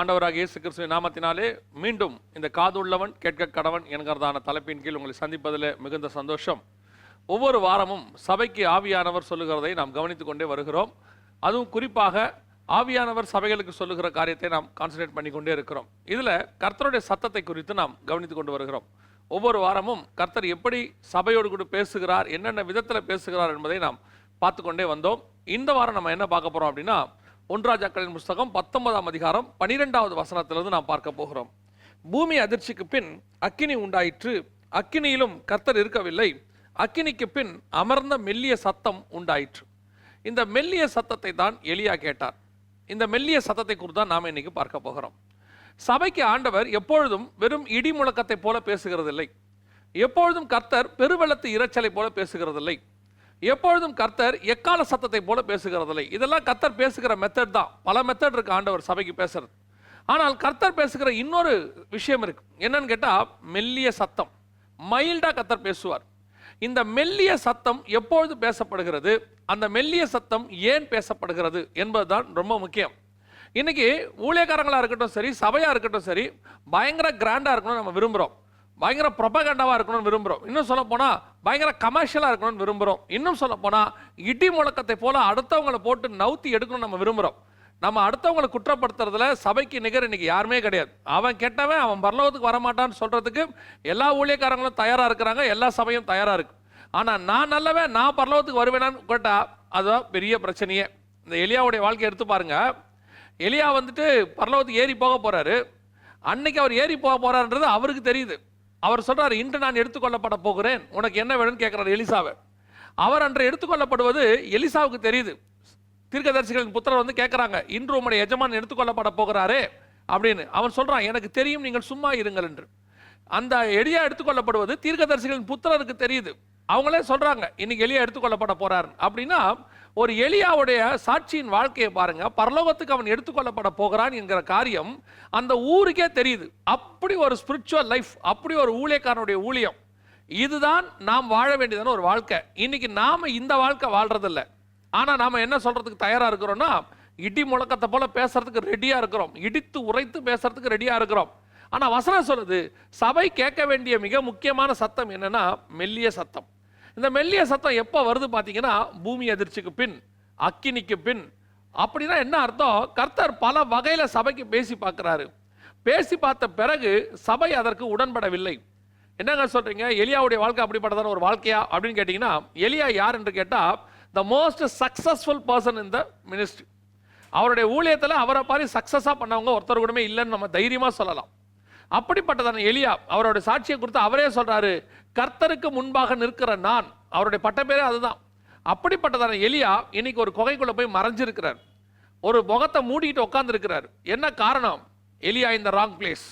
ஆண்டவராக இயேசு கிறிஸ்துவின் நாமத்தினாலே மீண்டும் இந்த காதுள்ளவன் கேட்க கடவன் என்கிறதான தலைப்பின் கீழ் உங்களை சந்திப்பதில் மிகுந்த சந்தோஷம். ஒவ்வொரு வாரமும் சபைக்கு ஆவியானவர் சொல்லுகிறதை நாம் கவனித்து கொண்டே வருகிறோம். அதுவும் குறிப்பாக ஆவியானவர் சபைகளுக்கு சொல்லுகிற காரியத்தை நாம் கான்சன்ட்ரேட் பண்ணி கொண்டே இருக்கிறோம். இதில் கர்த்தருடைய சத்தத்தை குறித்து நாம் கவனித்து கொண்டு வருகிறோம். ஒவ்வொரு வாரமும் கர்த்தர் எப்படி சபையோடு கூட பேசுகிறார் என்னென்ன விதத்தில் பேசுகிறார் என்பதை நாம் பார்த்து கொண்டே வந்தோம். இந்த வாரம் நம்ம என்ன பார்க்க போகிறோம் அப்படின்னா ஒன்றாஜாக்களின் புஸ்தகம் பத்தொன்பதாம் அதிகாரம் பனிரெண்டாவது வசனத்திலிருந்து நாம் பார்க்க போகிறோம். பூமி அதிர்ச்சிக்கு பின் அக்கினி உண்டாயிற்று. அக்கினியிலும் கர்த்தர் இருக்கவில்லை. அக்கினிக்கு பின் அமர்ந்த மெல்லிய சத்தம் உண்டாயிற்று. இந்த மெல்லிய சத்தத்தை தான் எளியா கேட்டார். இந்த மெல்லிய சத்தத்தை குறித்து தான் நாம் இன்னைக்கு பார்க்க போகிறோம். சபைக்கு ஆண்டவர் எப்பொழுதும் வெறும் இடி முழக்கத்தை போல பேசுகிறதில்லை. எப்பொழுதும் கர்த்தர் பெருவெள்ளத்து இரைச்சலை போல பேசுகிறதில்லை. எப்பொழுதும் கர்த்தர் எக்கால சத்தத்தை போல பேசுகிறதில்லை. இதெல்லாம் கர்த்தர் பேசுகிற மெத்தட் தான். பல மெத்தட் இருக்கு ஆண்டவர் சபைக்கு பேசுறது. ஆனால் கர்த்தர் பேசுகிற இன்னொரு விஷயம் இருக்கு. என்னன்னு கேட்டால் மெல்லிய சத்தம். மைல்டா கர்த்தர் பேசுவார். இந்த மெல்லிய சத்தம் எப்பொழுது பேசப்படுகிறது? அந்த மெல்லிய சத்தம் ஏன் பேசப்படுகிறது என்பதுதான் ரொம்ப முக்கியம். இன்னைக்கு ஊழியக்காரங்களாக இருக்கட்டும் சரி சபையாக இருக்கட்டும் சரி பயங்கர கிராண்டாக இருக்கணும்னு நம்ம விரும்புகிறோம் பயங்கர ப்ரொபகண்டாவாக இருக்கணும்னு விரும்புகிறோம் இன்னும் சொல்ல போனால் பயங்கர கமர்ஷியலாக இருக்கணும்னு விரும்புகிறோம் இன்னும் சொல்ல போனால் இடி முழக்கத்தை போல் அடுத்தவங்களை போட்டு நவுத்தி எடுக்கணும்னு நம்ம விரும்புகிறோம் நம்ம அடுத்தவங்களை குற்றப்படுத்துறதுல சபைக்கு நிகர் இன்னைக்கு யாருமே கிடையாது. அவன் கெட்டவன் அவன் பரலோகத்துக்கு வரமாட்டான்னு சொல்கிறதுக்கு எல்லா ஊழியக்காரங்களும் தயாராக இருக்கிறாங்க எல்லா சபையும் தயாராக இருக்கு. ஆனால் நான் நல்லவன் நான் பரலோகத்துக்கு வருவேனான்னு கேட்டால் அதுதான் பெரிய பிரச்சனையே. இந்த எலியாவுடைய வாழ்க்கையை எடுத்து பாருங்கள் எலியா வந்துட்டு பரலோகத்துக்கு ஏறி போக போகிறாரு அன்னைக்கு அவர் ஏறி போக போகிறாருன்றது அவருக்கு தெரியுது. அவர் சொல்கிறார் இன்று நான் எடுத்துக்கொள்ளப்பட போகிறேன். உனக்கு என்ன வேணும்னு கேட்குறாரு எலிசாவை. அவர் அன்று எடுத்துக்கொள்ளப்படுவது எலிசாவுக்கு தெரியுது. தீர்க்கதரிசிகளின் புத்திரர் வந்து கேட்குறாங்க இன்று உம்முடைய எஜமான் எடுத்துக்கொள்ளப்பட போகிறாரே அப்படின்னு. அவன் சொல்கிறான் எனக்கு தெரியும் நீங்கள் சும்மா இருங்கள் என்று. அந்த எலியா எடுத்துக்கொள்ளப்படுவது தீர்க்கதரிசிகளின் புத்திரருக்கு தெரியுது. அவங்களே சொல்கிறாங்க இன்னைக்கு எலியா எடுத்துக்கொள்ளப்பட போகிறார் அப்படின்னா ஒரு எளியாவுடைய சாட்சியின் வாழ்க்கையை பாருங்க. பரலோகத்துக்கு அவன் எடுத்துக்கொள்ளப்பட போகிறான் என்கிற காரியம் அந்த ஊருக்கே தெரியுது. அப்படி ஒரு ஸ்பிரிச்சுவல் லைஃப் அப்படி ஒரு ஊழியக்காரனுடைய ஊழியம். இதுதான் நாம் வாழ வேண்டியதான ஒரு வாழ்க்கை. இன்னைக்கு நாம இந்த வாழ்க்கை வாழ்றதில்ல. ஆனா நாம என்ன சொல்றதுக்கு தயாரா இருக்கிறோம்னா இடி முழக்கத்தை போல பேசுறதுக்கு ரெடியா இருக்கிறோம். இடித்து உரைத்து பேசுறதுக்கு ரெடியா இருக்கிறோம். ஆனா வசனம் சொல்லுது சபை கேட்க வேண்டிய மிக முக்கியமான சத்தம் என்னன்னா மெல்லிய சத்தம். இந்த மெல்லிய சத்தம் எப்போ வருது பார்த்தீங்கன்னா பூமி அதிர்ச்சிக்கு பின் அக்கினிக்கு பின். அப்படின்னா என்ன அர்த்தம்? கர்த்தர் பல வகையில் சபைக்கு பேசி பார்க்குறாரு. பேசி பார்த்த பிறகு சபை அதற்கு உடன்படவில்லை. என்னங்க சொல்கிறீங்க எலியாவுடைய வாழ்க்கை அப்படிப்பட்டதான ஒரு வாழ்க்கையா? அப்படின்னு கேட்டிங்கன்னா எலியா யார் என்று கேட்டால் the most successful person in the ministry அவருடைய ஊழியத்தில் அவரை மாதிரி சக்ஸஸாக பண்ணவங்க ஒருத்தர் கூடமே இல்லைன்னு நம்ம தைரியமாக சொல்லலாம். அப்படிப்பட்டதான எலியா அவரோட சாட்சியை கொடுத்து அவரே சொல்கிறாரு கர்த்தருக்கு முன்பாக நிற்கிற நான் அவருடைய பட்டப்பேரே அதுதான். அப்படிப்பட்டதான எலியா இன்னைக்கு ஒரு குகைக்குள்ளே போய் மறைஞ்சிருக்கிறார். ஒரு முகத்தை மூடிட்டு உட்கார்ந்துருக்கிறார். என்ன காரணம்? எலியா இந்த ராங் பிளேஸ்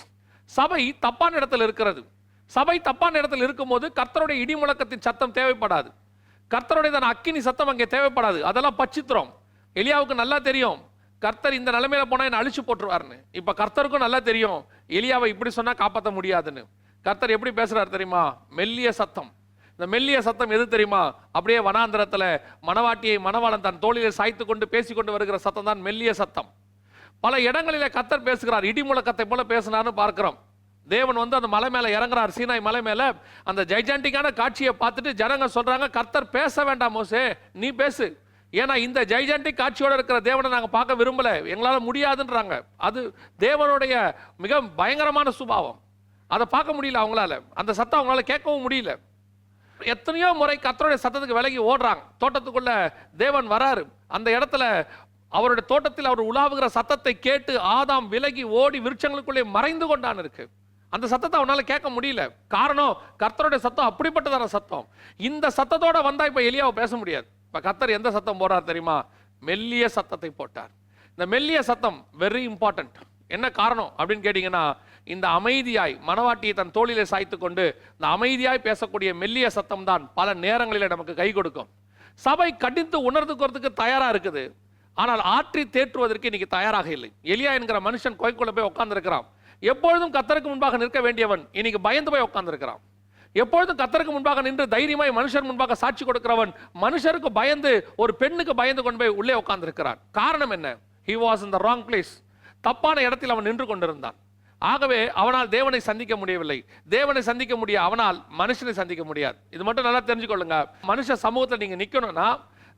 சபை தப்பான இடத்துல இருக்கிறது. சபை தப்பான இடத்துல இருக்கும்போது கர்த்தருடைய இடி முழக்கத்தின் சத்தம் தேவைப்படாது. கர்த்தருடைய அக்கினி சத்தம் அங்கே தேவைப்படாது. அதெல்லாம் பச்சித்திரம். எலியாவுக்கு நல்லா தெரியும். கர்த்தர் இந்த நிலைமையில போனால் என்ன அழிச்சு போட்டுருவாருன்னு. இப்போ கர்த்தருக்கும் நல்லா தெரியும். எலியாவை இப்படி சொன்னால் காப்பாற்ற முடியாதுன்னு. கர்த்தர் எப்படி பேசுறாரு தெரியுமா? மெல்லிய சத்தம். இந்த மெல்லிய சத்தம் எது தெரியுமா? அப்படியே வனாந்திரத்தில் மணவாட்டியை மணவாளன் தன் தோளிலே சாய்த்து கொண்டு பேசிக்கொண்டு வருகிற சத்தம் தான் மெல்லிய சத்தம். பல இடங்களிலே கத்தர் பேசுகிறார். இடி முழக்கத்தை போல பேசினார்னு பார்க்கிறோம். தேவன் வந்து அந்த மலை மேலே இறங்குறார். சீனாய் மலை மேலே அந்த ஜைஜாண்டிக்கான காட்சியை பார்த்துட்டு ஜனங்க சொல்றாங்க கர்த்தர் பேச வேண்டாம் மோசே நீ பேசு. ஏன்னா இந்த ஜைஜாண்டிக் காட்சியோடு இருக்கிற தேவனை நாங்கள் பார்க்க விரும்பலை. எங்களால் முடியாதுன்றாங்க. அது தேவனுடைய மிக பயங்கரமான சுபாவம். அதை பார்க்க முடியல அவங்களால. அந்த சத்தம் அவங்களால கேட்கவும் முடியல. எத்தனையோ முறை கர்த்தருடைய சத்தத்துக்கு விலகி ஓடுறாங்க. தோட்டத்துக்குள்ள தேவன் வராரு. அந்த இடத்துல அவருடைய தோட்டத்தில் அவர் உலாவுகிற சத்தத்தை கேட்டு ஆதாம் விலகி ஓடி விருட்சங்களுக்குள்ளே மறைந்து கொண்டான் இருக்கு. அந்த சத்தத்தை அவனால கேட்க முடியல. காரணம் கர்த்தருடைய சத்தம் அப்படிப்பட்டதான சத்தம். இந்த சத்தத்தோட வந்தா இப்ப எலியாவை பேச முடியாது. இப்ப கர்த்தர் எந்த சத்தம் போடுறார் தெரியுமா? மெல்லிய சத்தத்தை போட்டார். இந்த மெல்லிய சத்தம் வெரி இம்பார்ட்டன்ட் என்ன காரணம் அப்படின்னு கேட்டீங்கன்னா இந்த அமைதியாய் மனவாட்டியை தன் தோளிலே சாய்த்து கொண்டு இந்த அமைதியாய் பேசக்கூடிய மெல்லிய சத்தம் தான் பல நேரங்களில் நமக்கு கை கொடுக்கும். சபை கடிந்து உணர்ந்துக்கிறதுக்கு தயாராக இருக்குது. ஆனால் ஆற்றி தேற்றுவதற்கு இன்னைக்கு தயாராக இல்லை. எலியா என்கிற மனுஷன் கோய்க்குள்ள போய் உட்காந்துருக்கிறான் எப்பொழுதும் கத்தருக்கு முன்பாக நிற்க வேண்டியவன் இன்னைக்கு பயந்து போய் உட்காந்துருக்கிறான் எப்பொழுதும் கத்தருக்கு முன்பாக நின்று தைரியமாய் மனுஷர் முன்பாக சாட்சி கொடுக்கிறவன் மனுஷருக்கு பயந்து ஒரு பெண்ணுக்கு பயந்து கொண்டு போய் உள்ளே உட்காந்துருக்கிறான் காரணம் என்ன? He was in the wrong place தப்பான இடத்தில் அவன் நின்று கொண்டிருந்தான். ஆகவே அவனால் தேவனை சந்திக்க முடியவில்லை. தேவனை சந்திக்க முடிய அவனால் மனுஷனை சந்திக்க முடியாது. இது மட்டும் நல்லா தெரிஞ்சுக்கொள்ளுங்க. மனுஷ சமூகத்தில் நீங்கள் நிற்கணும்னா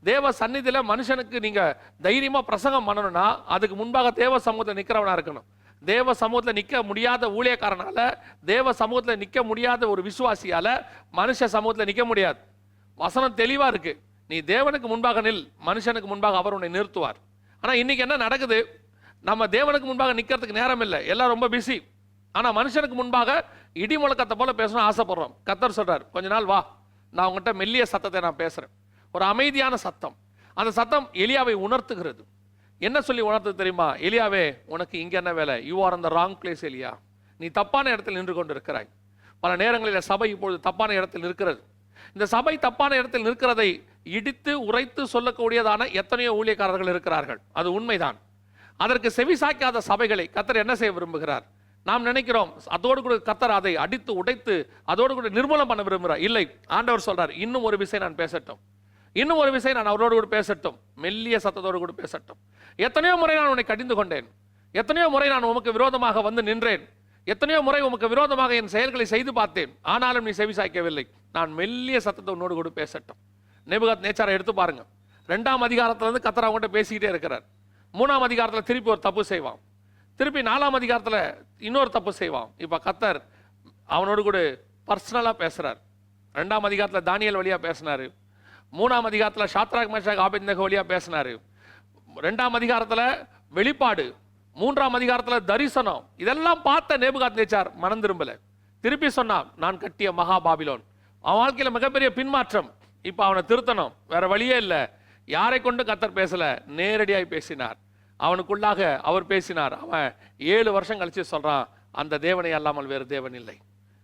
தேவ சந்நிதியில் மனுஷனுக்கு நீங்கள் தைரியமாக பிரசங்கம் பண்ணணும்னா அதுக்கு முன்பாக தேவ சமூகத்தில் நிற்கிறவனாக இருக்கணும். தேவ சமூகத்தில் நிற்க முடியாத ஊழியக்காரனால் தேவ சமூகத்தில் நிற்க முடியாத ஒரு விசுவாசியால் மனுஷ சமூகத்தில் நிற்க முடியாது. வசனம் தெளிவாக இருக்குது நீ தேவனுக்கு முன்பாக நில் மனுஷனுக்கு முன்பாக அவர் உன்னை நிறுத்துவார். ஆனால் இன்றைக்கி என்ன நடக்குது? நம்ம தேவனுக்கு முன்பாக நிற்கிறதுக்கு நேரம் இல்லை. எல்லாம் ரொம்ப பிஸி ஆனால் மனுஷனுக்கு முன்பாக இடி முழக்கத்தை போல பேசணும் ஆசைப்படுறோம். கத்தர் சொல்கிறார் கொஞ்ச நாள் வா. நான் உங்கள்கிட்ட மெல்லிய சத்தத்தை நான் பேசுகிறேன் ஒரு அமைதியான சத்தம். அந்த சத்தம் எலியாவை உணர்த்துகிறது. என்ன சொல்லி உணர்த்து தெரியுமா? எலியாவே உனக்கு இங்கே என்ன வேலை? யூ ஆர் அந்த ராங் பிளேஸ் எலியா. நீ தப்பான இடத்தில் நின்று கொண்டு இருக்கிறாய் பல நேரங்களில் சபை இப்பொழுது தப்பான இடத்தில் இருக்கிறது இந்த சபை தப்பான இடத்தில் நிற்கிறதை இடித்து உரைத்து சொல்லக்கூடியதான எத்தனையோ ஊழியக்காரர்கள் இருக்கிறார்கள். அது உண்மைதான். அதற்கு செவி சாய்க்காத சபைகளை கத்தர் என்ன செய்ய விரும்புகிறார்? நாம் நினைக்கிறோம் அதோடு கூட கத்தர் அதை அடித்து உடைத்து அதோடு கூட நிர்மூலம் பண்ண விரும்புகிறார். இல்லை ஆண்டவர் சொல்றார் இன்னும் ஒரு விஷயம் நான் பேசட்டும். இன்னும் ஒரு விஷயம் நான் அவரோடு கூட பேசட்டும். மெல்லிய சத்தத்தோடு கூட பேசட்டும். எத்தனையோ முறை நான் உன்னை கடிந்து கொண்டேன். எத்தனையோ முறை நான் உமக்கு விரோதமாக வந்து நின்றேன். எத்தனையோ முறை உமக்கு விரோதமாக என் செயல்களை செய்து பார்த்தேன். ஆனாலும் நீ செவி சாய்க்கவில்லை. நான் மெல்லிய சத்தத்தை உன்னோடு கூட பேசட்டும். நெபுகாத் நேச்சாரை எடுத்து பாருங்க. ரெண்டாம் அதிகாரத்திலிருந்து கத்தர் அவங்ககிட்ட பேசிக்கிட்டே இருக்கிறார். மூணாம் அதிகாரத்தில் திருப்பி ஒரு தப்பு செய்வான். திருப்பி நாலாம் அதிகாரத்தில் இன்னொரு தப்பு செய்வான். இப்போ கத்தர் அவனோடு கூட பர்சனலாக பேசுகிறார் ரெண்டாம் அதிகாரத்தில் தானியல் வழியாக பேசினாரு. மூணாம் அதிகாரத்தில் ஷாத்ராக் மேஷாக் ஆபேத்நேகோ வழியாக பேசினாரு. ரெண்டாம் அதிகாரத்தில் வெளிப்பாடு மூன்றாம் அதிகாரத்தில் தரிசனம் இதெல்லாம் பார்த்த நேபுகாத் நேச்சார் மனம் திரும்பலை திருப்பி சொன்னான் நான் கட்டிய மகா பாபிலோன். அவன் வாழ்க்கையில் மிகப்பெரிய பின்மாற்றம். இப்போ அவனை திருத்தணும். வேற வழியே இல்லை. யாரை கொண்டு கத்தர் பேசல? நேரடியாக பேசினார். அவனுக்குள்ளாக அவர் பேசினார் அவன் ஏழு வருஷம் கழிச்சு சொல்கிறான் அந்த தேவனை அல்லாமல் வேறு தேவன் இல்லை.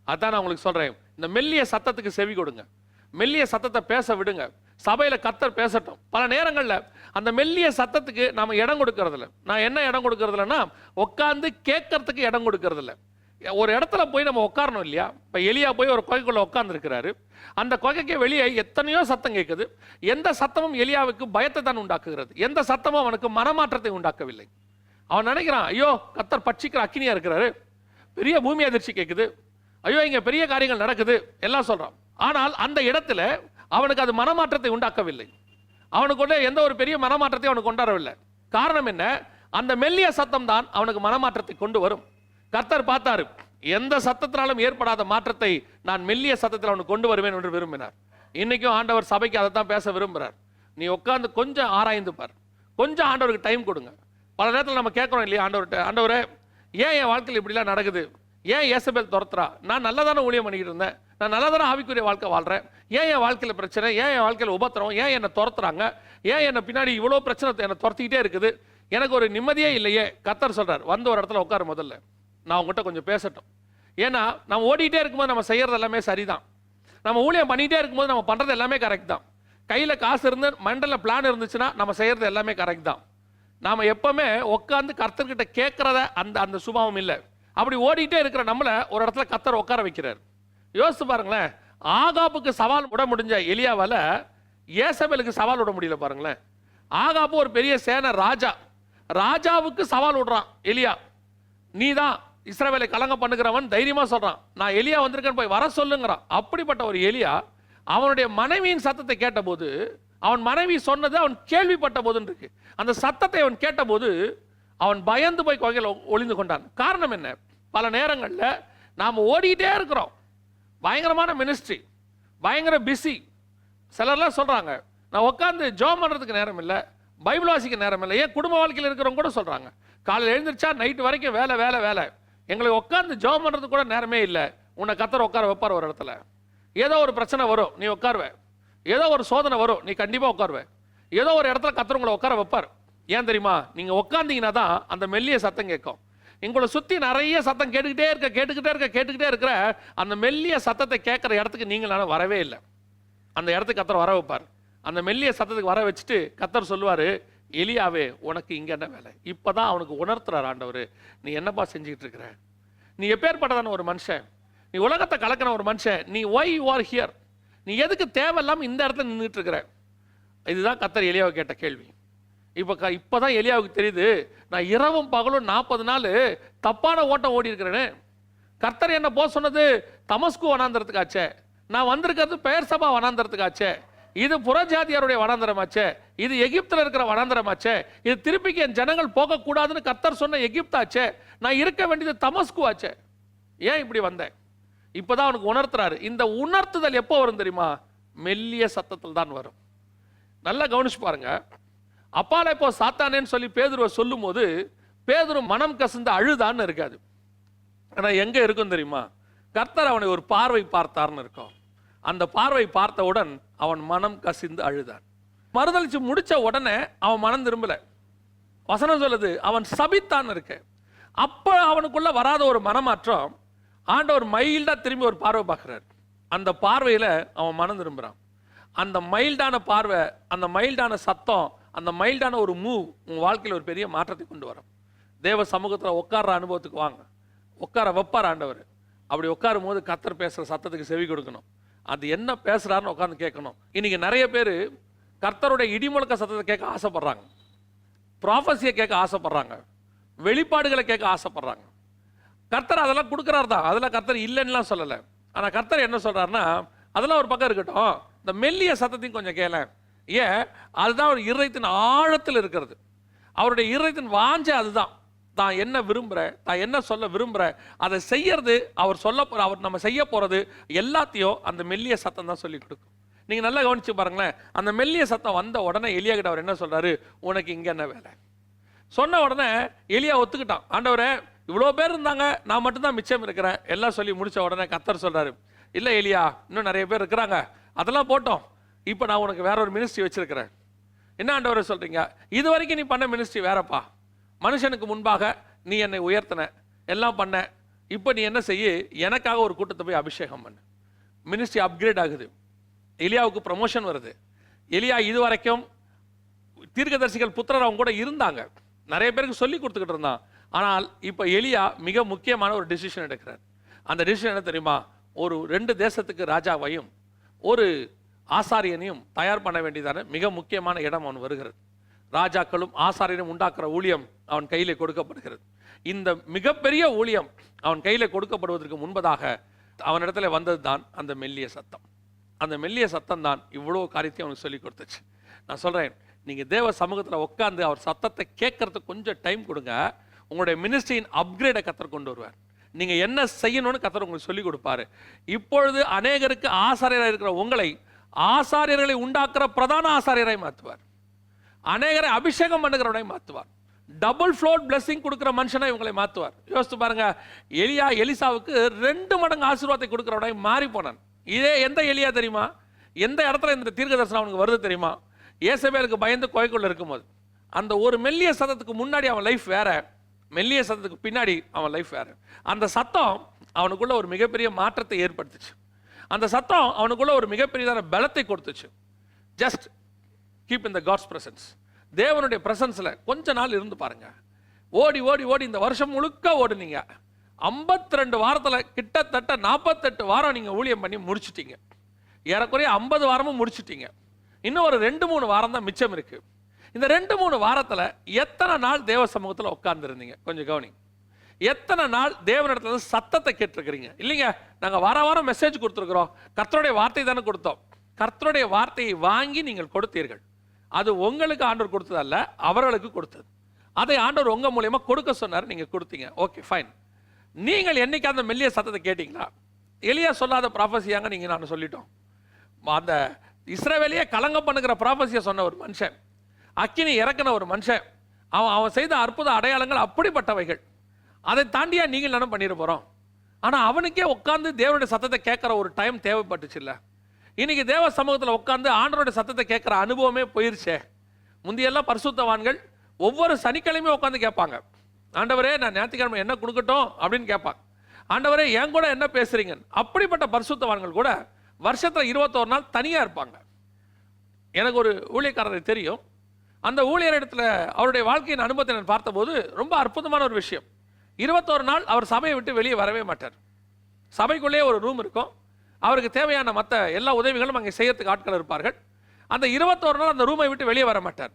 அதான் நான் உங்களுக்கு சொல்கிறேன் இந்த மெல்லிய சத்தத்துக்கு செவி கொடுங்க. மெல்லிய சத்தத்தை பேச விடுங்க. சபையில் கத்தர் பேசட்டும். பல நேரங்களில் அந்த மெல்லிய சத்தத்துக்கு நாம் இடம் கொடுக்கறதில்ல. நான் என்ன இடம் கொடுக்கறதில்லன்னா உட்காந்து கேட்கறதுக்கு இடம் கொடுக்கறதில்ல. ஒரு இடத்துல போய் நம்ம உட்காரணும் இல்லையா? இப்போ எலியா போய் ஒரு குகைக்குள்ளே உட்காந்துருக்கிறாரு அந்த குகைக்கு வெளியே எத்தனையோ சத்தம் கேட்குது எந்த சத்தமும் எலியாவுக்கு பயத்தை தான் உண்டாக்குகிறது. எந்த சத்தமும் அவனுக்கு மனமாற்றத்தை உண்டாக்கவில்லை. அவன் நினைக்கிறான் ஐயோ கத்தர் பட்சிக்கிற அக்கினியா இருக்கிறாரு. பெரிய பூமி அதிர்ச்சி கேட்குது ஐயோ இங்கே பெரிய காரியங்கள் நடக்குது. எல்லாம் சொல்கிறான் ஆனால் அந்த இடத்துல அவனுக்கு அது மனமாற்றத்தை உண்டாக்கவில்லை. அவனுக்குள்ள எந்த ஒரு பெரிய மனமாற்றத்தையும் அவனுக்கு கொண்டாடவில்லை காரணம் என்ன? அந்த மெல்லிய சத்தம் தான் அவனுக்கு மனமாற்றத்தை கொண்டு வரும். கர்த்தர் பார்த்தாரு. எந்த சத்தத்தினாலும் ஏற்படாத மாற்றத்தை நான் மெல்லிய சத்தத்தில் அவனுக்கு கொண்டு வருவேன் என்று விரும்பினார். இன்னைக்கும் ஆண்டவர் சபைக்கு அதை தான் பேச விரும்புகிறார் நீ உட்காந்து கொஞ்சம் ஆராய்ந்து பார். கொஞ்சம் ஆண்டவருக்கு டைம் கொடுங்க. பல நேரத்தில் நம்ம கேட்குறோம் இல்லையா ஆண்டவர்கிட்ட ஆண்டவரே ஏன் என் வாழ்க்கையில் இப்படிலாம் நடக்குது? ஏன் ஏசபேல் துரத்துறா? நான் நல்லா தானே ஊழியம் பண்ணிக்கிட்டு இருந்தேன். நான் நல்லா தானே ஆவிக்குரிய வாழ்க்கை வாழ்கிறேன் ஏன் என் வாழ்க்கையில் பிரச்சனை? ஏன் என் வாழ்க்கையில் உபத்திரம் ஏன் என்னை துரத்துறாங்க? ஏன் என்னை பின்னாடி இவ்வளோ பிரச்சனை என்னை துரத்திக்கிட்டே இருக்குது? எனக்கு ஒரு நிம்மதியே இல்லையே. கத்தர் சொல்கிறார் வந்து ஒரு இடத்துல உட்காரு முதல்ல. நான் உங்கள்கிட்ட கொஞ்சம் பேசட்டும். ஏன்னா நம்ம ஓடிக்கிட்டே இருக்கும்போது நம்ம செய்கிறது எல்லாமே சரிதான். நம்ம ஊழியம் பண்ணிகிட்டே இருக்கும்போது நம்ம பண்ணுறது எல்லாமே கரெக்ட் தான். கையில் காசு இருந்து மண்டலில் பிளான் இருந்துச்சுன்னா நம்ம செய்கிறது எல்லாமே கரெக்ட் தான். நாம் எப்போவுமே உட்காந்து கர்த்தர்கிட்ட கேட்குறத அந்த அந்த சுபாவம் இல்லை. அப்படி ஓடிக்கிட்டே இருக்கிற நம்மளை ஒரு இடத்துல கத்தர் உட்கார வைக்கிறார். யோசித்து பாருங்களேன். ஆகாப்புக்கு சவால் விட முடிஞ்ச எலியாவால ஏசபேலுக்கு சவால் விட முடியல பாருங்களேன். ஆகாப்பு ஒரு பெரிய சேனை ராஜா. ராஜாவுக்கு சவால் விடுறான் எலியா. நீ தான் இஸ்ரவேலை கலங்க பண்ணுகிறவன் தைரியமாக சொல்கிறான் நான் எலியா வந்திருக்கேன் போய் வர சொல்லுங்கிறான். அப்படிப்பட்ட ஒரு எலியா அவனுடைய மனைவியின் சத்தத்தை கேட்டபோது அவன் மனைவி சொன்னது அவன் கேள்விப்பட்ட போதுன்னு இருக்கு. அந்த சத்தத்தை அவன் கேட்டபோது அவன் பயந்து போய் குகையில் ஒளிந்து கொண்டான். காரணம் என்ன? பல நேரங்களில் நாம் ஓடிக்கிட்டே இருக்கிறோம். பயங்கரமான மினிஸ்ட்ரி பயங்கர பிஸி சிலர்லாம் சொல்கிறாங்க நான் உட்காந்து ஜோம் பண்ணுறதுக்கு நேரம் இல்லை பைபிள் வாசிக்க நேரம் இல்லை ஏன் குடும்ப வாழ்க்கையில் இருக்கிறவங்க கூட சொல்கிறாங்க காலையில் எழுந்திரிச்சா நைட்டு வரைக்கும் வேலை வேலை வேலை. எங்களுக்கு உட்காந்து ஜோம் பண்ணுறதுக்கு கூட நேரமே இல்லை. உன்னை கத்தர் உட்கார வைப்பார் ஒரு இடத்துல. ஏதோ ஒரு பிரச்சனை வரும் நீ உட்காருவ. ஏதோ ஒரு சோதனை வரும் நீ கண்டிப்பாக உட்காருவ. ஏதோ ஒரு இடத்துல கத்தர் உங்களை உட்கார வைப்பார். ஏன் தெரியுமா? நீங்கள் உட்காந்தீங்கன்னா தான் அந்த மெல்லிய சத்தம் கேட்கும். எங்களை சுற்றி நிறைய சத்தம் கேட்டுக்கிட்டே இருக்க கேட்டுக்கிட்டே இருக்க கேட்டுக்கிட்டே இருக்கிற அந்த மெல்லிய சத்தத்தை கேட்குற இடத்துக்கு நீங்கள் வரவே இல்லை. அந்த இடத்துக்கு கத்தர் வர வைப்பார். அந்த மெல்லிய சத்தத்துக்கு வர வச்சுட்டு கத்தர் சொல்லுவார் எலியாவே உனக்கு இங்கே என்ன வேலை? இப்போ தான் அவனுக்கு உணர்த்துறார் ஆண்டவர். நீ என்னப்பா செஞ்சுக்கிட்டு இருக்கிற? நீ எப்பேற்பட்டதான ஒரு மனுஷன்? நீ உலகத்தை கலக்கின ஒரு மனுஷன். நீ ஒய் யூ ஆர் ஹியர் நீ எதுக்கு தேவையில்லாமல் இந்த இடத்துல நின்றுட்டு இருக்கிற? இதுதான் கத்தர் எலியாவை கேட்ட கேள்வி. இப்போ க இப்போ தான் எலியாவுக்கு தெரியுது நான் இரவும் பகலும் நாற்பது நாள் தப்பான ஓட்டம் ஓடி இருக்கிறேன்னு கர்த்தர் என்ன போக சொன்னது? தமஸ்கு வனாந்திரத்துக்காச்சே நான் வந்திருக்கிறது பெயர் சபா வனாந்திரத்துக்காச்சே இது புறஜாதியாருடைய வனாந்தரமாச்சே. இது எகிப்தில் இருக்கிற வனாந்தரமாச்சே. இது திருப்பிக்கு என் ஜனங்கள் போகக்கூடாதுன்னு கர்த்தர் சொன்ன எகிப்தாச்சே. நான் இருக்க வேண்டியது தமஸ்கு ஆச்சே ஏன் இப்படி வந்தேன்? இப்போ தான் அவனுக்கு உணர்த்துறாரு. இந்த உணர்த்துதல் எப்போ வரும் தெரியுமா? மெல்லிய சத்தத்தில் தான் வரும். நல்லா கவனிச்சு பாருங்க. அப்பால இப்போ சாத்தானேன்னு சொல்லி பேதுருவை சொல்லும்போது பேதுரு மனம் கசந்து அழுதான்னு இருக்காது. ஆனால் எங்கே இருக்கும் தெரியுமா? கர்த்தர் அவனை ஒரு பார்வை பார்த்தார்னு இருக்கும். அந்த பார்வை பார்த்தவுடன் அவன் மனம் கசிந்து அழுதான். மறுதளிச்சு முடிச்ச உடனே அவன் மனம் திரும்பல. வசனம் சொல்லுது அவன் சபித்தான் இருக்க அப்போ அவனுக்குள்ளே வராத ஒரு மனமாற்றம் ஆண்டவர் மைல்டாக திரும்பி ஒரு பார்வை பார்க்குறாரு. அந்த பார்வையில் அவன் மனம் திரும்புகிறான் அந்த மைல்டான பார்வை அந்த மைல்டான சத்தம் அந்த மைல்டான ஒரு மூவ் உன் வாழ்க்கையில் ஒரு பெரிய மாற்றத்தை கொண்டு வரும். தேவ சமூகத்தில் உட்கார்ற அனுபவத்துக்கு வாங்க. உட்கார வைப்பார் ஆண்டவர். அப்படி உட்காரும் போது கத்தர் பேசுகிற சத்தத்துக்கு செவி கொடுக்கணும். அது என்ன பேசுறாருன்னு உட்காந்து கேட்கணும். இன்றைக்கி நிறைய பேர் கர்த்தருடைய இடிமுழக்க சத்தத்தை கேட்க ஆசைப்பட்றாங்க. ப்ராஃபஸியை கேட்க ஆசைப்பட்றாங்க. வெளிப்பாடுகளை கேட்க ஆசைப்பட்றாங்க. கர்த்தர் அதெல்லாம் கொடுக்குறாரு தான் அதெல்லாம் கர்த்தர் இல்லைன்னுலாம் சொல்லலை. ஆனால் கர்த்தர் என்ன சொல்கிறாருன்னா அதெல்லாம் ஒரு பக்கம் இருக்கட்டும். இந்த மெல்லிய சத்தத்தையும் கொஞ்சம் கேள ஏன்? அதுதான் அவர் இருதயத்தின் ஆழத்தில் இருக்கிறது. அவருடைய இருதயத்தின் வாஞ்ச அதுதான். தான் என்ன விரும்புகிறேன் தான் என்ன சொல்ல விரும்புகிறேன் அதை செய்யறது அவர் சொல்ல போகிற அவர் நம்ம செய்ய போகிறது எல்லாத்தையும் அந்த மெல்லிய சத்தம் தான் சொல்லி கொடுக்கும். நீங்கள் நல்லா கவனிச்சு பாருங்களேன். அந்த மெல்லிய சத்தம் வந்த உடனே எலியா கிட்ட அவர் என்ன சொல்கிறாரு உனக்கு இங்கே என்ன வேலை? சொன்ன உடனே எலியா ஒத்துக்கிட்டான். ஆண்டவரே இவ்வளோ பேர் இருந்தாங்க நான் மட்டும்தான் மிச்சம் இருக்கிறேன். எல்லாம் சொல்லி முடித்த உடனே கத்தர் சொல்கிறாரு இல்லை எலியா இன்னும் நிறைய பேர் இருக்கிறாங்க. அதெல்லாம் போட்டோம். இப்போ நான் உனக்கு வேற ஒரு மினிஸ்ட்ரி வச்சுருக்கிறேன். என்ன ஆண்டவரை சொல்கிறீங்க இது வரைக்கும் நீ பண்ண மினிஸ்ட்ரி வேறப்பா. மனுஷனுக்கு முன்பாக நீ என்னை உயர்த்தின எல்லாம் பண்ண இப்போ நீ என்ன செய்ய எனக்காக ஒரு கூட்டத்தை போய் அபிஷேகம் பண்ணு. மினிஸ்ட்ரி அப்கிரேட் ஆகுது. எலியாவுக்கு ப்ரமோஷன் வருது. எலியா இது வரைக்கும் தீர்க்கதரிசிகள் புத்திரர் அவங்க கூட இருந்தாங்க. நிறைய பேருக்கு சொல்லி கொடுத்துக்கிட்டு இருந்தான். ஆனால் இப்போ எலியா மிக முக்கியமான ஒரு டிசிஷன் எடுக்கிறார். அந்த டிசிஷன் என்ன தெரியுமா? ஒரு ரெண்டு தேசத்துக்கு ராஜாவையும் ஒரு ஆசாரியனையும் தயார் பண்ண வேண்டியதான மிக முக்கியமான இடம் அவன் வருகிறது. ராஜாக்களும் ஆசாரியனும் உண்டாக்குற ஊழியம் அவன் கையில் கொடுக்கப்படுகிறது. இந்த மிகப்பெரிய ஊழியம் அவன் கையில் கொடுக்கப்படுவதற்கு முன்பதாக அவனிடத்துல வந்தது தான் அந்த மெல்லிய சத்தம். அந்த மெல்லிய சத்தம் தான் இவ்வளோ காரியத்தையும் அவனுக்கு சொல்லி கொடுத்துச்சு. நான் சொல்கிறேன் நீங்கள் தேவ சமூகத்தில் உட்காந்து அவர் சத்தத்தை கேட்கறதுக்கு கொஞ்சம் டைம் கொடுங்க. உங்களுடைய மினிஸ்ட்ரியின் அப்கிரேடை கத்தர் கொண்டு வருவார். நீங்கள் என்ன செய்யணும்னு கத்தர் உங்களுக்கு சொல்லிக் கொடுப்பாரு. இப்பொழுது அநேகருக்கு ஆசாரியராக இருக்கிற உங்களை ஆசாரியர்களை உண்டாக்குற பிரதான ஆசாரியரை மாற்றுவார். அநேகரை அபிஷேகம் பண்ணுகிறவனை மாற்றுவார் டபுள் ஃப்ளோட் பிளஸ்ஸிங் கொடுக்குற மனுஷனை இவங்களை மாற்றுவார் யோசித்து பாருங்க எலியா எலிசாவுக்கு ரெண்டு மடங்கு ஆசீர்வாதத்தை கொடுக்குறவனை மாறி போனான். இதே எந்த எலியா தெரியுமா? எந்த இடத்துல இந்த தீர்க்க தரிசனம் அவனுக்கு வருது தெரியுமா? ஏசபேலுக்கு பயந்து கோயக்குள்ள இருக்கும்போது. அந்த ஒரு மெல்லிய சத்தத்துக்கு முன்னாடி அவன் லைஃப் வேற. மெல்லிய சத்தத்துக்கு பின்னாடி அவன் லைஃப் வேற. அந்த சத்தம் அவனுக்குள்ள ஒரு மிகப்பெரிய மாற்றத்தை ஏற்படுத்துச்சு. அந்த சத்தம் அவனுக்குள்ள ஒரு மிகப்பெரியதான பலத்தை கொடுத்துச்சு. Just keep in the God's presence தேவனுடைய ப்ரெசன்ஸில் கொஞ்ச நாள் இருந்து பாருங்க. ஓடி ஓடி ஓடி இந்த வருஷம் முழுக்க ஓடுனீங்க. 52 ரெண்டு வாரத்தில் கிட்டத்தட்ட நாற்பத்தெட்டு வாரம் நீங்கள் ஊழியம் பண்ணி முடிச்சிட்டீங்க. ஏறக்குறைய ஐம்பது வாரமும் முடிச்சிட்டீங்க. இன்னும் ஒரு ரெண்டு மூணு வாரம் தான் மிச்சம் இருக்கு. இந்த ரெண்டு மூணு வாரத்தில் எத்தனை நாள் தேவ சமூகத்தில் உட்கார்ந்துருந்தீங்க? கொஞ்சம் கவனி எத்தனை நாள் தேவனிடத்துல இருந்து சத்தத்தை கேட்டிருக்கிறீங்க? இல்லைங்க நாங்கள் வார வாரம் மெசேஜ் கொடுத்துருக்குறோம். கர்த்தருடைய வார்த்தை தானே கொடுத்தோம். கர்த்தருடைய வார்த்தையை வாங்கி நீங்கள் கொடுத்தீர்கள். அது உங்களுக்கு ஆண்டவர் கொடுத்ததல்ல அவர்களுக்கு கொடுத்தது. அதை ஆண்டவர் உங்கள் மூலயமா கொடுக்க சொன்னார் நீங்கள் கொடுத்தீங்க. ஓகே ஃபைன் நீங்கள் என்னைக்கு அந்த மெல்லிய சத்தத்தை கேட்டிங்களா? எளியா சொல்லாத ப்ராஃபஸியாங்க நீங்கள் நான் சொல்லிட்டோம். அந்த இஸ்ரேவேலையே கலங்கம் பண்ணுகிற ப்ராஃபஸியை சொன்ன ஒரு மனுஷன் அக்கினி இறக்குன ஒரு மனுஷன் அவன் அவன் செய்த அற்புத அடையாளங்கள் அப்படிப்பட்டவைகள். அதை தாண்டியா நீங்கள் என்ன பண்ணிட போகிறோம் ஆனால் அவனுக்கே உட்காந்து தேவனுடைய சத்தத்தை கேட்குற ஒரு டைம் தேவைப்பட்டுச்சு இல்லை. இன்றைக்கி தேவ சமூகத்தில் உட்காந்து ஆண்டவருடைய சத்தத்தை கேட்குற அனுபவமே போயிருச்சே. முந்தையெல்லாம் பரிசுத்தவான்கள் ஒவ்வொரு சனிக்கிழமையும் உட்காந்து கேட்பாங்க. ஆண்டவரே நான் ஞாயிற்றுக்கிழமை என்ன கொடுக்கட்டும் அப்படின்னு கேட்பாங்க. ஆண்டவரே என் கூட என்ன பேசுகிறீங்க அப்படிப்பட்ட பரிசுத்தவான்கள் கூட வருஷத்தில் இருபத்தோரு நாள் தனியாக இருப்பாங்க. எனக்கு ஒரு ஊழியக்காரரை தெரியும். அந்த ஊழியர் இடத்துல அவருடைய வாழ்க்கையின் அனுபவத்தை நான் பார்த்தபோது ரொம்ப அற்புதமான ஒரு விஷயம். இருபத்தோரு நாள் அவர் சபையை விட்டு வெளியே வரவே மாட்டார். சபைக்குள்ளேயே ஒரு ரூம் இருக்கும். அவருக்கு தேவையான மற்ற எல்லா உதவிகளும் அங்கே செய்யறதுக்கு ஆட்கள் இருப்பார்கள். அந்த இருபத்தோரு நாள் அந்த ரூமை விட்டு வெளியே வர மாட்டார்.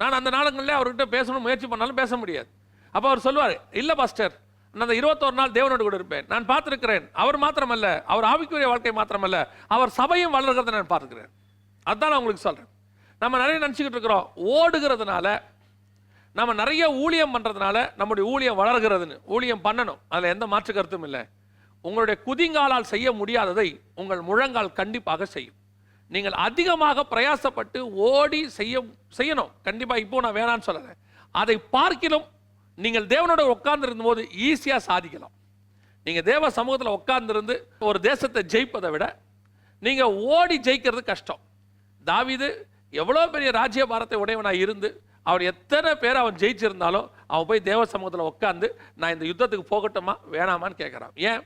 நான் அந்த நாளுங்களில் அவர்கிட்ட பேசணும் முயற்சி பண்ணாலும் பேச முடியாது. அப்போ அவர் சொல்லுவார் இல்லை பாஸ்டர் நான் அந்த இருபத்தோரு நாள் தேவனோடு கூட இருப்பேன். நான் பார்த்துருக்கிறேன். அவர் மாத்திரமல்ல அவர் ஆவிக்குரிய வாழ்க்கை மாத்திரமல்ல அவர் சபையும் வளர்கிறத நான் பார்த்துக்கிறேன் அதுதான் நான் உங்களுக்கு சொல்கிறேன் நம்ம நிறைய நினச்சிக்கிட்டு இருக்கிறோம் ஓடுகிறதுனால நம்ம நிறைய ஊழியம் பண்ணுறதுனால நம்முடைய ஊழியம் வளர்கிறதுன்னு ஊழியம் பண்ணணும். அதில் எந்த மாற்று கருத்தும் இல்லை. உங்களுடைய குதிங்காலால் செய்ய முடியாததை உங்கள் முழங்கால் கண்டிப்பாக செய்யும். நீங்கள் அதிகமாக பிரயாசப்பட்டு ஓடி செய்ய செய்யணும். கண்டிப்பாக இப்போ நான் வேணான்னு சொல்லலை. அதை பார்க்கிலும் நீங்கள் தேவனோட உட்கார்ந்து போது ஈஸியாக சாதிக்கலாம். நீங்கள் தேவ சமூகத்தில் உட்கார்ந்துருந்து ஒரு தேசத்தை ஜெயிப்பதை விட நீங்கள் ஓடி ஜெயிக்கிறது கஷ்டம். தாவிது எவ்வளோ பெரிய ராஜ்ய பாரத்தை உடையவனாக இருந்து அவர் எத்தனை பேர் அவன் ஜெயிச்சிருந்தாலும் அவன் போய் தேவ சமூகத்தில் உட்காந்து நான் இந்த யுத்தத்துக்கு போகட்டுமா? வேணாமான்னு கேட்குறான் ஏன்?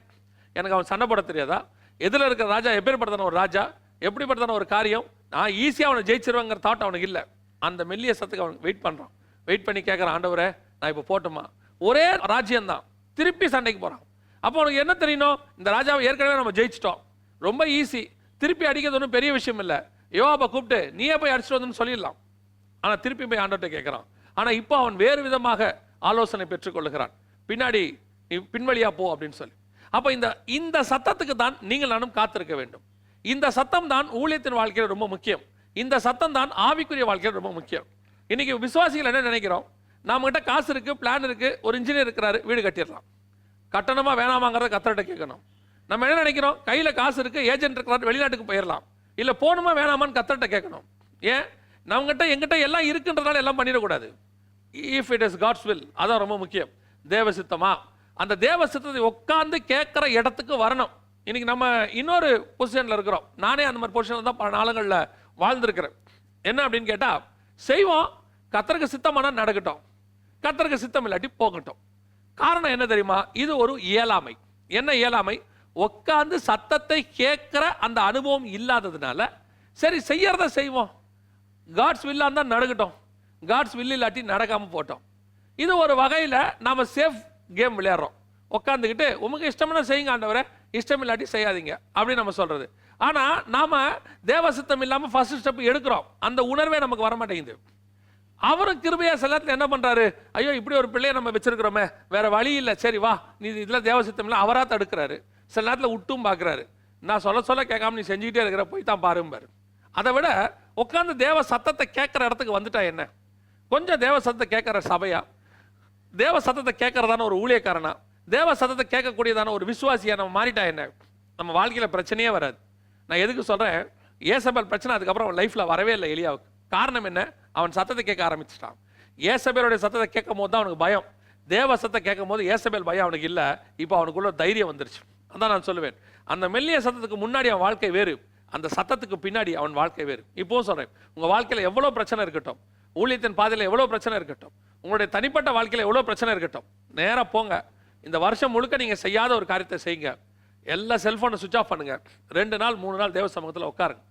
எனக்கு அவன் சண்டை போட தெரியாதா? எதில் இருக்கிற ராஜா எப்பேற்பட்டதான ஒரு ராஜா? எப்படிப்பட்டதான ஒரு காரியம்? நான் ஈஸியாக அவனை ஜெயிச்சிருவேங்கிற தாட் அவனுக்கு இல்லை. அந்த மெல்லிய சத்துக்கு அவன் வெயிட் பண்ணுறான் வெயிட் பண்ணி கேட்குறான் ஆண்டவரே நான் இப்போ போட்டுமா? ஒரே ராஜ்யம்தான். திருப்பி சண்டைக்கு போகிறான் அப்போ உனக்கு என்ன தெரியணும்? இந்த ராஜாவை ஏற்கனவே நம்ம ஜெயிச்சிட்டோம். ரொம்ப ஈஸி திருப்பி அடிக்கிறது ஒன்றும் பெரிய விஷயம் இல்லை. யோவாப்பை கூப்பிட்டு நீயே போய் அடிச்சுட்டு வந்துன்னு சொல்லிடலாம். ஆனால் திருப்பி போய் ஆண்டவர்கிட்ட கேட்குறான் ஆனால் இப்போ அவன் வேறு விதமாக ஆலோசனை பெற்றுக்கொள்கிறான் பின்னாடி நீ பின்வழியா போ அப்படின்னு சொல்லி. அப்போ இந்த இந்த சத்தத்துக்கு தான் நீங்கள் நானும் காத்திருக்க வேண்டும். இந்த சத்தம் தான் ஊழியத்தின் வாழ்க்கையில் ரொம்ப முக்கியம். இந்த சத்தம் தான் ஆவிக்குரிய வாழ்க்கையில் ரொம்ப முக்கியம். இன்றைக்கி விசுவாசிகள் என்ன நினைக்கிறோம்? நம்மகிட்ட காசு இருக்குது பிளான் இருக்குது ஒரு இன்ஜினியர் இருக்கிறாரு வீடு கட்டிடலாம். கட்டணமாக வேணாமாங்கிறத கத்தர்கிட்ட கேட்கணும். நம்ம என்ன நினைக்கிறோம்? கையில் காசு இருக்குது ஏஜென்ட் இருக்கிறாரு வெளிநாட்டுக்கு போயிடலாம். இல்லை போகணுமா வேணாமான்னு கத்தர்கிட்ட கேட்கணும். ஏன்? நம்மகிட்ட எங்கிட்ட எல்லாம் இருக்குன்றதால எல்லாம் பண்ணிடக்கூடாது. If it is God's will அதான் ரொம்ப முக்கியம். தேவசித்தமாக அந்த தேவ சித்தத்தை உட்காந்து கேட்குற இடத்துக்கு வரணும். இன்றைக்கி நம்ம இன்னொரு பொசிஷனில் இருக்கிறோம். நானே அந்த மாதிரி பொசிஷனில் தான் பல நாளுங்களில் வாழ்ந்துருக்கிறேன். என்ன அப்படின்னு கேட்டால் செய்வோம் கத்தருக்கு சித்தமானா நடக்கட்டும். கத்தருக்கு சித்தம் இல்லாட்டி போகட்டும். காரணம் என்ன தெரியுமா? இது ஒரு இயலாமை. என்ன இயலாமை? உட்காந்து சத்தத்தை கேட்குற அந்த அனுபவம் இல்லாததுனால சரி செய்யறத செய்வோம். காட்ஸ் வில்லாக இருந்தால் நடக்கட்டும். காட்ஸ் வில் இல்லாட்டி நடக்காமல் போட்டோம். இது ஒரு வகையில் நாம் சேஃப் கேம் விளையாடுறோம். உட்காந்துக்கிட்டு உமக்கு இஷ்டம்னா செய்யுங்க ஆண்டவரை. இஷ்டம் இல்லாட்டி செய்யாதீங்க. அப்படின்னு நம்ம சொல்கிறது ஆனால் நாம் தேவ இல்லாமல் இல்லாம ஃபர்ஸ்ட் ஸ்டெப் எடுக்கிறோம். அந்த உணர்வே நமக்கு வர மாட்டேங்குது அவரும் கிருபையா சில நேரத்தில் என்ன பண்றாரு? ஐயோ இப்படி ஒரு பிள்ளையை நம்ம வச்சிருக்கிறோமே. வேற வழி இல்லை. சரி வா. நீ இதில் தேவசித்தம் இல்லை. அவராக தடுக்கிறாரு. சில நேரத்தில் விட்டும் பார்க்குறாரு நான் சொல்ல சொல்ல கேட்காம நீ செஞ்சுக்கிட்டே இருக்கிற போய் தான் பாரும்பாரு அதை விட உட்காந்து தேவ சத்தத்தை கேட்குற இடத்துக்கு வந்துட்டா என்ன? கொஞ்சம் தேவ சத்தத்தை கேட்குற சபையா? தேவ சத்தத்தை கேட்கறதான ஒரு ஊழியக்காரனா தேவ சத்தத்தை கேட்கக்கூடியதான ஒரு விசுவாசியாக நம்ம மாறிட்டா என்ன? நம்ம வாழ்க்கையில் பிரச்சனையே வராது. நான் எதுக்கு சொல்கிறேன் ஏசபேல் பிரச்சனை அதுக்கப்புறம் அவன் லைஃப்ல வரவே இல்லை எலியாவுக்கு. காரணம் என்ன? அவன் சத்தத்தை கேட்க ஆரம்பிச்சிட்டான். ஏசபேலுடைய சத்தத்தை கேட்கும் போது தான் அவனுக்கு பயம். தேவ சத்தத்தை கேட்கும் போது ஏசபேல் பயம் அவனுக்கு இல்லை. இப்போ அவனுக்குள்ள தைரியம் வந்துருச்சு. அதான் நான் சொல்லுவேன். அந்த மெல்லிய சத்தத்துக்கு முன்னாடி அவன் வாழ்க்கை வேறு. அந்த சத்தத்துக்கு பின்னாடி அவன் வாழ்க்கை வேறு. இப்போவும் சொல்கிறேன் உங்கள் வாழ்க்கையில் எவ்வளோ பிரச்சனை இருக்கட்டும். ஊழியத்தின் பாதையில் எவ்வளோ பிரச்சனை இருக்கட்டும். உங்களுடைய தனிப்பட்ட வாழ்க்கையில் எவ்வளோ பிரச்சனை இருக்கட்டும். நேராக போங்க. இந்த வருஷம் முழுக்க நீங்கள் செய்யாத ஒரு காரியத்தை செய்யுங்க. எல்லா செல்ஃபோனை சுவிச் ஆஃப் பண்ணுங்க. ரெண்டு நாள் மூணு நாள் தேவ சமூகத்தில் உட்காருங்க.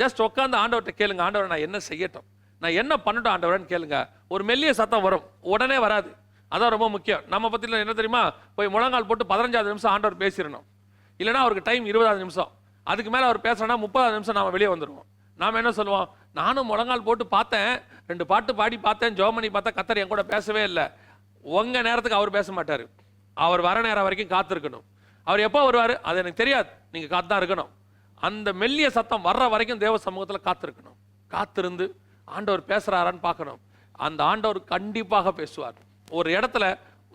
ஜஸ்ட் உட்காந்து ஆண்டவர்கிட்ட கேளுங்க. ஆண்டவரை நான் என்ன செய்யட்டும்? நான் என்ன பண்ணட்டும் ஆண்டவரன்னு கேளுங்க. ஒரு மெல்லிய சத்தம் வரும். உடனே வராது. அதான் ரொம்ப முக்கியம். நம்ம பற்றியில் என்ன தெரியுமா? போய் முழங்கால் போட்டு பதினஞ்சாவது நிமிஷம் ஆண்டவர் பேசிடணும். இல்லைனா அவருக்கு டைம் இருபதாவது நிமிஷம். அதுக்கு மேலே அவர் பேசுறேன்னா முப்பதாவது நிமிஷம் நாம் வெளியே வந்துடுவோம் நாம் என்ன சொல்லுவோம்? நானும் முழங்கால் போட்டு பார்த்தேன் ரெண்டு பாட்டு பாடி பார்த்தேன் ஜோமணி பார்த்தா கத்தர் என் கூட பேசவே இல்லை. உங்கள் நேரத்துக்கு அவர் பேச மாட்டார். அவர் வர நேரம் வரைக்கும் காத்திருக்கணும். அவர் எப்போ வருவார்? அது எனக்கு தெரியாது. நீங்கள் காத்து தான் இருக்கணும். அந்த மெல்லிய சத்தம் வர்ற வரைக்கும் தேவ சமூகத்தில் காத்திருக்கணும். காத்திருந்து ஆண்டவர் பேசுகிறாரான்னு பார்க்கணும். அந்த ஆண்டவர் கண்டிப்பாக பேசுவார். ஒரு இடத்துல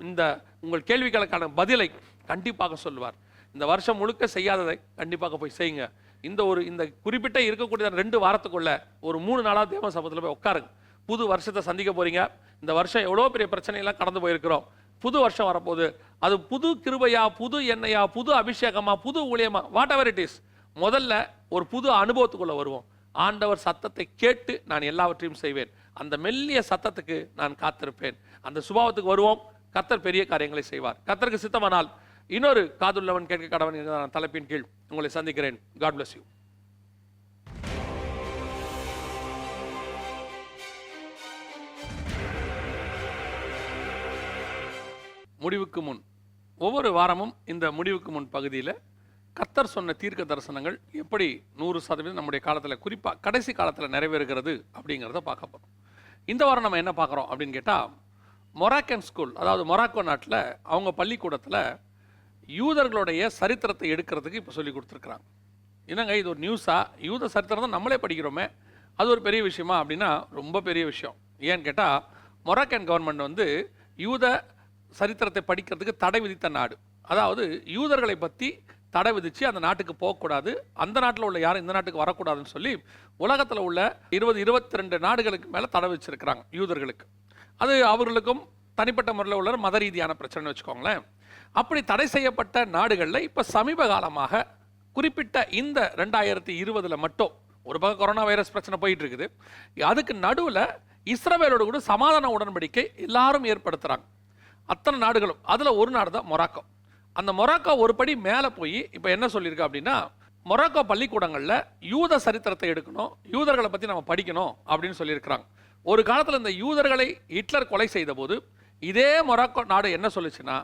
இந்த உங்கள் கேள்விகளுக்கான பதிலை கண்டிப்பாக சொல்லுவார். இந்த வருஷம் முழுக்க செய்யாததை கண்டிப்பாக போய் செய்யுங்க. இந்த ஒரு இந்த குறிப்பிட்ட இருக்கக்கூடிய ரெண்டு வாரத்துக்குள்ள ஒரு மூணு நாளாக தேவ சபத்தில் போய் உட்காருங்க. புது வருஷத்தை சந்திக்க போறீங்க. இந்த வருஷம் எவ்வளோ பெரிய பிரச்சனையெல்லாம் கடந்து போயிருக்கிறோம். புது வருஷம் வரப்போகுது. அது புது கிருபையா புது எண்ணெயா புது அபிஷேகமா புது ஊழியமா வாட் எவர் இட் இஸ் முதல்ல ஒரு புது அனுபவத்துக்குள்ளே வருவோம். ஆண்டவர் சத்தத்தை கேட்டு நான் எல்லாவற்றையும் செய்வேன். அந்த மெல்லிய சத்தத்துக்கு நான் காத்திருப்பேன். அந்த சுபாவத்துக்கு வருவோம். கர்த்தர் பெரிய காரியங்களை செய்வார். கத்தருக்கு சித்தமானால் இன்னொரு காதுள்ளவன் கேட்க கடவன் தலைப்பின் கீழ் உங்களை சந்திக்கிறேன். காட் பிளஸ் யூ முடிவுக்கு முன் ஒவ்வொரு வாரமும் இந்த முடிவுக்கு முன் பகுதியில் கத்தர் சொன்ன தீர்க்க தரிசனங்கள் எப்படி நூறு சதவீதம் நம்முடைய காலத்தில் குறிப்பாக கடைசி காலத்தில் நிறைவேறுகிறது அப்படிங்கிறத பார்க்க போகிறோம் இந்த வாரம் நம்ம என்ன பார்க்குறோம் அப்படின்னு கேட்டால் மொராக்கன் ஸ்கூல் அதாவது மொராக்கோ நாட்டில் அவங்க பள்ளிக்கூடத்தில் யூதர்களுடைய சரித்திரத்தை எடுக்கிறதுக்கு இப்போ சொல்லி கொடுத்துருக்குறாங்க. என்னங்க இது ஒரு நியூஸாக யூத சரித்திரம் தான் நம்மளே படிக்கிறோமே. அது ஒரு பெரிய விஷயமா? அப்படின்னா ரொம்ப பெரிய விஷயம். ஏன்னு கேட்டால் மொராக்கன் கவர்மெண்ட் வந்து யூத சரித்திரத்தை படிக்கிறதுக்கு தடை விதித்த நாடு. அதாவது யூதர்களை பற்றி தடை விதித்து அந்த நாட்டுக்கு போகக்கூடாது. அந்த நாட்டில் உள்ள யாரும் இந்த நாட்டுக்கு வரக்கூடாதுன்னு சொல்லி உலகத்தில் உள்ள இருபது இருபத்தி ரெண்டு நாடுகளுக்கு மேலே தடை விதிச்சிருக்கிறாங்க யூதர்களுக்கு. அது அவர்களுக்கும் தனிப்பட்ட முறையில் உள்ள மத ரீதியான பிரச்சனை வச்சுக்கோங்களேன். அப்படி தடை செய்யப்பட்ட நாடுகளில் இப்போ சமீப காலமாக குறிப்பிட்ட இந்த ரெண்டாயிரத்தி இருபதில் மட்டும் ஒரு பக்கம் கொரோனா வைரஸ் பிரச்சனை போயிட்டு இருக்குது அதுக்கு நடுவில் இஸ்ரவேலோடு கூட சமாதான உடன்படிக்கை எல்லாரும் ஏற்படுத்துகிறாங்க அத்தனை நாடுகளும். அதில் ஒரு நாடு தான் மொராக்கோ. அந்த மொராக்கோ ஒரு படி மேலே போய் இப்போ என்ன சொல்லியிருக்கு அப்படின்னா மொராக்கோ பள்ளிக்கூடங்களில் யூத சரித்திரத்தை எடுக்கணும் யூதர்களை பற்றி நம்ம படிக்கணும் அப்படின்னு சொல்லியிருக்கிறாங்க. ஒரு காலத்தில் இந்த யூதர்களை ஹிட்லர் கொலை செய்த போது இதே மொராக்கோ நாடு என்ன சொல்லுச்சுன்னா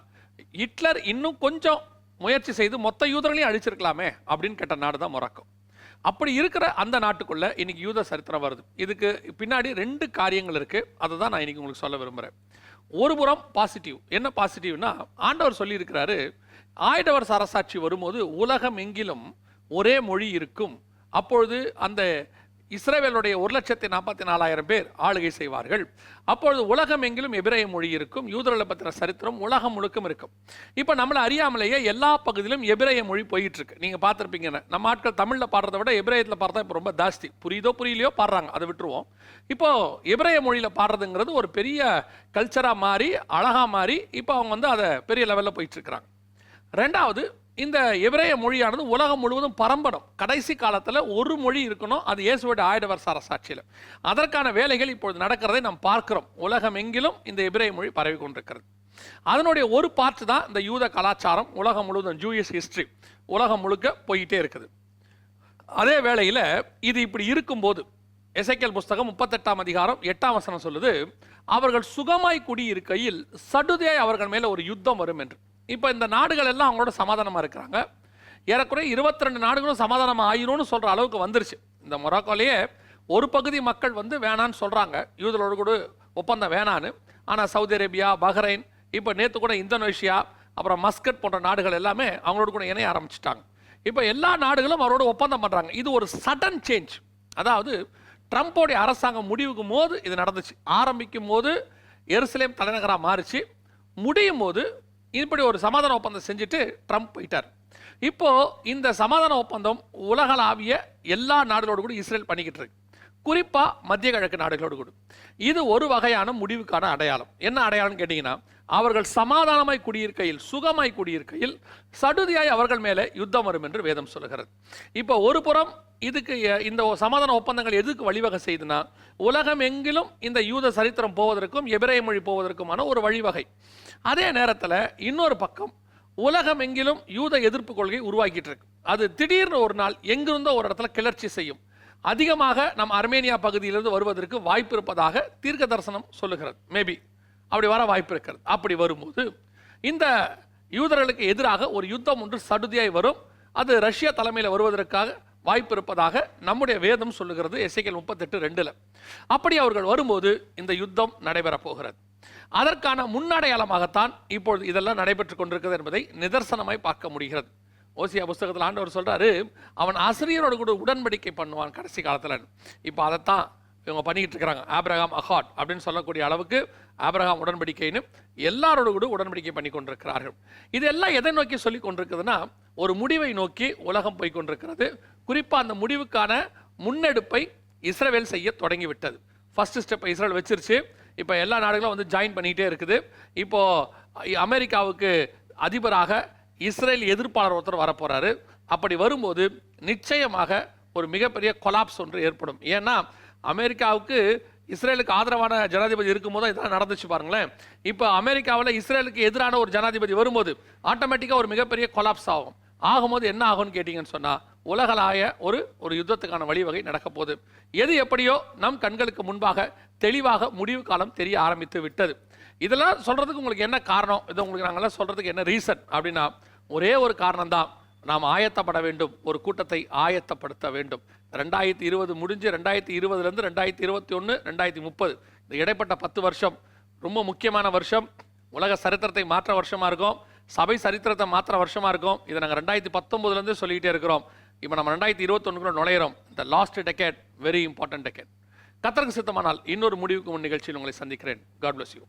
ஹிட்லர் இன்னும் கொஞ்சம் முயற்சி செய்து மொத்த யூதர்களையும் அழிச்சிருக்கலாமே அப்படின்னு கேட்ட நாடு தான் மொராக்கோ. அப்படி இருக்கிற அந்த நாட்டுக்குள்ள இன்னைக்கு யூத சரித்திரம் வருது. இதுக்கு பின்னாடி ரெண்டு காரியங்கள் இருக்கு. அதை தான் நான் இன்னைக்கு உங்களுக்கு சொல்ல விரும்புகிறேன் ஒரு புறம் பாசிட்டிவ் என்ன பாசிட்டிவ்னா ஆண்டவர் சொல்லியிருக்கிறாரு ஆயிடவர் அரசாட்சி வரும்போது உலகம் எங்கிலும் ஒரே மொழி இருக்கும். அப்பொழுது அந்த இஸ்ரேவேலுடைய ஒரு லட்சத்தி நாற்பத்தி நாலாயிரம் பேர் ஆளுகை செய்வார்கள். அப்பொழுது உலகம் எங்கிலும் எபிரேய மொழி இருக்கும் யூதர்களை பற்றின சரித்திரம் உலகம் முழுக்கும் இருக்கும். இப்போ நம்மளை அறியாமலேயே எல்லா பகுதியிலும் எபிரேய மொழி போயிட்டு இருக்கு நீங்கள் பார்த்துருப்பீங்க நம்ம ஆட்கள் தமிழில் பாடுறதை விட எபிரேயத்தில் பாடுறதா இப்போ ரொம்ப ஜாஸ்தி. புரியுதோ புரியலையோ பாடுறாங்க அதை விட்டுருவோம். இப்போ எபிரேய மொழியில் பாடுறதுங்கிறது ஒரு பெரிய கல்ச்சராக மாறி அழகாக மாறி இப்போ அவங்க வந்து அதை பெரிய லெவலில் போயிட்டு இருக்கிறாங்க ரெண்டாவது இந்த எபிரேய மொழியானது உலகம் முழுவதும் பரம்பரம் கடைசி காலத்தில் ஒரு மொழி இருக்கணும் அது இயேசுவோட ஆயிட வருஷ அரசாட்சியில். அதற்கான வேலைகள் இப்பொழுது நடக்கிறதை நாம் பார்க்கிறோம். உலகம் எங்கிலும் இந்த எபிரேய மொழி பரவி கொண்டிருக்கிறது. அதனுடைய ஒரு பார்ட் தான் இந்த யூத கலாச்சாரம். உலகம் முழுவதும் ஜூயிஸ் ஹிஸ்ட்ரி உலகம் முழுக்க போயிட்டே இருக்குது. அதே வேளையில் இது இப்படி இருக்கும்போது எசைக்கல் புஸ்தகம் முப்பத்தெட்டாம் அதிகாரம் எட்டாம் வசனம் சொல்லுது அவர்கள் சுகமாய் குடியிருக்கையில் சடுதியாய் அவர்கள் மேலே ஒரு யுத்தம் வரும் என்று. இப்போ இந்த நாடுகள் எல்லாம் அவங்களோட சமாதானமாக இருக்கிறாங்க. ஏறக்குறைய இருபத்தி ரெண்டு நாடுகளும் சமாதானமாக ஆயிரும்னு சொல்கிற அளவுக்கு வந்துருச்சு. இந்த மொராக்கோலேயே ஒரு பகுதி மக்கள் வந்து வேணான்னு சொல்கிறாங்க யூதரோடு கூட ஒப்பந்தம் வேணான்னு. ஆனால் சவுதி அரேபியா பஹ்ரைன் இப்போ நேற்று கூட இந்தோனேஷியா அப்புறம் மஸ்கட் போன்ற நாடுகள் எல்லாமே அவங்களோட கூட இணைய ஆரம்பிச்சிட்டாங்க. இப்போ எல்லா நாடுகளும் அவரோட ஒப்பந்தம் பண்ணுறாங்க இது ஒரு சடன் சேஞ்ச் அதாவது ட்ரம்ப்போடைய அரசாங்கம் முடிவுக்கும் போது இது நடந்துச்சு. ஆரம்பிக்கும் போது எருசலேம் தலைநகராக மாறிச்சு. முடியும் போது இப்படி ஒரு சமாதான ஒப்பந்தம் செஞ்சுட்டு ட்ரம்ப் போயிட்டார். இப்போ இந்த சமாதான ஒப்பந்தம் உலகளாவிய எல்லா நாடுகளோடு கூட இஸ்ரேல் பண்ணிக்கிட்டு இருக்கு. குறிப்பாக மத்திய கிழக்கு நாடுகளோடு கூடும். இது ஒரு வகையான முடிவுக்கான அடையாளம். என்ன அடையாளம்னு கேட்டிங்கன்னா அவர்கள் சமாதானமாய் குடியிருக்கையில் சுகமாய் குடியிருக்கையில் சடுதியாய் அவர்கள் மேலே யுத்தம் வரும் என்று வேதம் சொல்லுகிறது. இப்போ ஒரு புறம் இதுக்கு இந்த சமாதான ஒப்பந்தங்கள் எதுக்கு வழிவகை செய்துனா உலகம் எங்கிலும் இந்த யூத சரித்திரம் போவதற்கும் எபிரேய மொழி போவதற்குமான ஒரு வழிவகை. அதே நேரத்தில் இன்னொரு பக்கம் உலகம் எங்கிலும் யூத எதிர்ப்பு கொள்கை உருவாக்கிட்டு இருக்கு. அது திடீர்னு ஒரு நாள் எங்கிருந்தோ ஒரு இடத்துல கிளர்ச்சி செய்யும். அதிகமாக நம் அர்மேனியா பகுதியிலிருந்து வருவதற்கு வாய்ப்பு இருப்பதாக தீர்க்க தரிசனம் சொல்லுகிறது. மேபி அப்படி வர வாய்ப்பு இருக்கிறது அப்படி வரும்போது இந்த யூதர்களுக்கு எதிராக ஒரு யுத்தம் ஒன்று சடுதியாய் வரும். அது ரஷ்யா தலைமையில் வருவதற்காக வாய்ப்பு இருப்பதாக நம்முடைய வேதம் சொல்லுகிறது எஸ்ஐகள் முப்பத்தெட்டு ரெண்டில். அப்படி அவர்கள் வரும்போது இந்த யுத்தம் நடைபெறப் போகிறது. அதற்கான முன்னடையாளமாகத்தான் இப்பொழுது இதெல்லாம் நடைபெற்று கொண்டிருக்கிறது என்பதை நிதர்சனமாய் பார்க்க முடிகிறது. ஓசியா புஸ்தகத்தில் ஆண்டவர் சொல்கிறாரு அவன் ஆசிரியரோட கூட உடன்படிக்கை பண்ணுவான் கடைசி காலத்தில். இப்போ அதைத்தான் இவங்க பண்ணிக்கிட்டு இருக்கிறாங்க. ஆப்ரஹாம் அஹாட் அப்படின்னு சொல்லக்கூடிய அளவுக்கு ஆப்ரஹாம் உடன்படிக்கைன்னு எல்லாரோட கூட உடன்படிக்கை பண்ணி கொண்டிருக்கிறார்கள். இதெல்லாம் எதை நோக்கி சொல்லி கொண்டிருக்குதுன்னா ஒரு முடிவை நோக்கி உலகம் போய் கொண்டிருக்கிறது. குறிப்பாக அந்த முடிவுக்கான முன்னெடுப்பை இஸ்ரவேல் செய்ய தொடங்கிவிட்டது. ஃபஸ்ட்டு ஸ்டெப்பை இஸ்ரேல் வச்சிருச்சு. இப்போ எல்லா நாடுகளும் வந்து ஜாயின் பண்ணிக்கிட்டே இருக்குது. இப்போது அமெரிக்காவுக்கு அதிபராக இஸ்ரேல் எதிர்ப்பாளர் ஒருத்தர் வரப்போகிறாரு அப்படி வரும்போது நிச்சயமாக ஒரு மிகப்பெரிய கொலாப்ஸ் ஒன்று ஏற்படும். ஏன்னா அமெரிக்காவுக்கு இஸ்ரேலுக்கு ஆதரவான ஜனாதிபதி இருக்கும்போது இதெல்லாம் நடந்துச்சு பாருங்களேன். இப்போ அமெரிக்காவில் இஸ்ரேலுக்கு எதிரான ஒரு ஜனாதிபதி வரும்போது ஆட்டோமேட்டிக்காக ஒரு மிகப்பெரிய கொலாப்ஸ் ஆகும். ஆகும்போது என்ன ஆகும்னு கேட்டிங்கன்னு சொன்னால் உலகளாய ஒரு ஒரு யுத்தத்துக்கான வழிவகை நடக்க போகுது. எது எப்படியோ நம் கண்களுக்கு முன்பாக தெளிவாக முடிவு காலம் தெரிய ஆரம்பித்து விட்டது. இதெல்லாம் சொல்கிறதுக்கு உங்களுக்கு என்ன காரணம்? இது உங்களுக்கு நாங்கள்லாம் சொல்கிறதுக்கு என்ன ரீசன் அப்படின்னா ஒரே ஒரு காரணம் தான் நாம் ஆயத்தப்பட வேண்டும். ஒரு கூட்டத்தை ஆயத்தப்படுத்த வேண்டும். ரெண்டாயிரத்தி இருபது முடிஞ்சு ரெண்டாயிரத்தி இருபதுலேருந்து ரெண்டாயிரத்தி இருபத்தி ஒன்று ரெண்டாயிரத்தி முப்பது. இந்த இடைப்பட்ட பத்து வருஷம் ரொம்ப முக்கியமான வருஷம். உலக சரித்திரத்தை மாற்ற வருஷமாக இருக்கும். சபை சரித்திரத்தை மாற்ற வருஷமாக இருக்கும். இதை நாங்கள் ரெண்டாயிரத்தி பத்தொன்பதுலேருந்து சொல்லிக்கிட்டே இருக்கிறோம். இப்போ நம்ம ரெண்டாயிரத்தி இருபத்தொன்னுக்குள்ள நுழையிறோம். இந்த last decade very important decade கத்தருக்கு சித்தமானால் இன்னொரு முடிவுக்கு முன் நிகழ்ச்சியில் உங்களை சந்திக்கிறேன். God bless you